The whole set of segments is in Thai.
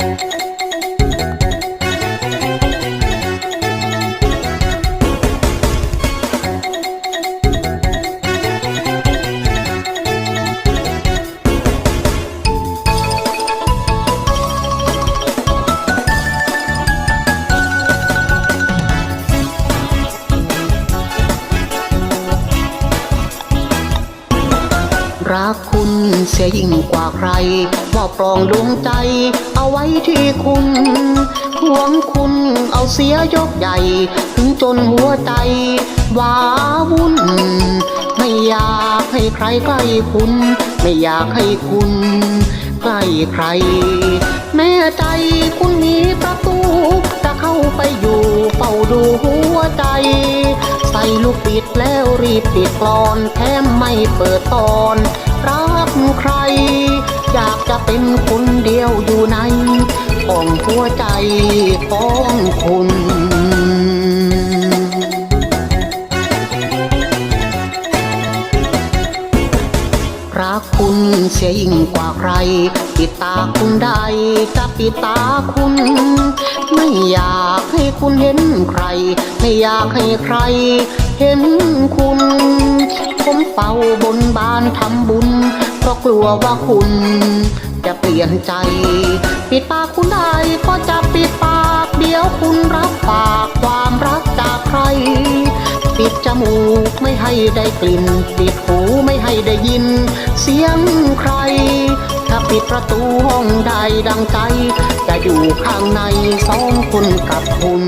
Música รักคุณเสียยิ่งกว่าใครว่าปรองดวงใจ เอาไว้ที่คุณหวงคุณเอาเสียยกใหญ่ ถึงจนหัวใจว้าวุ่น ไม่อยากให้ใครใกล้คุณ ไม่อยากให้คุณใกล้ใคร แม่ใจคุณมีประตูจะเข้าไปอยู่เฝ้าดูหัวใจ ปิดแล้วรีบปิดกลอน แถมไม่เปิดตอน รักใคร อยากจะเป็นคนเดียวอยู่ในของหัวใจของคุณรักคุณเสียยิ่งกว่าใคร ปิดตาคุณได้จะปิดตาคุณ ไม่อยากให้คุณเห็นใคร ไม่อยากให้ใคร เห็นคุณ ผมเฝ้าบนบานทำบุญ เพราะกลัวว่าคุณ จะเปลี่ยนใจ ปิดปากคุณได้ก็จะปิดปากเดี๋ยวคุณรับปากความรักจากใคร ปิดจมูกไม่ให้ได้กลิ่น ปิดหูไม่ให้ได้ยิน เสียงใคร ถ้าปิดประตูห้องใดดังใจ จะอยู่ข้างในสองคนกับคุณ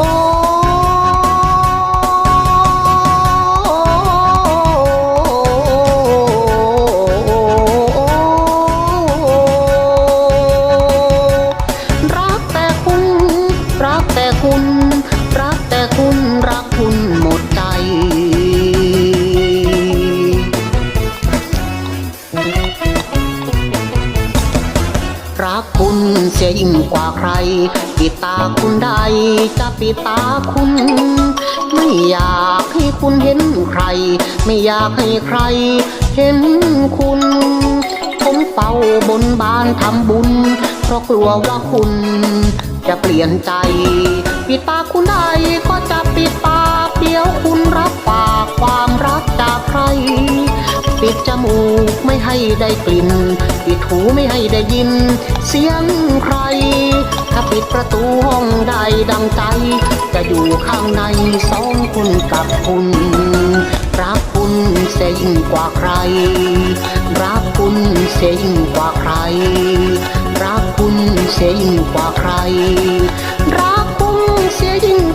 哦。 เสียยิ่งกว่าใคร ปิดตาคุณได้จะปิดตาคุณ ไม่อยากให้คุณเห็นใคร ไม่อยากให้ใคร เห็นคุณ ผมเฝ้าบนบานทำบุญ เพราะกลัวว่าคุณ จะเปลี่ยนใจ ปิดปาคุณได้ก็จะปิดปาเดี๋ยวคุณรับปากความรักจากใคร ปิดจมูกไม่ให้ได้กลิ่น ปิดหูไม่ให้ได้ยิน เสียงใคร ถ้าปิดประตูห้องได้ดังใจ จะอยู่ข้างในสองคนกับคุณรักคุณเสียยิ่งกว่าใคร รักคุณเสียยิ่งกว่าใคร รักคุณเสียยิ่งกว่าใคร รักคุณเสียง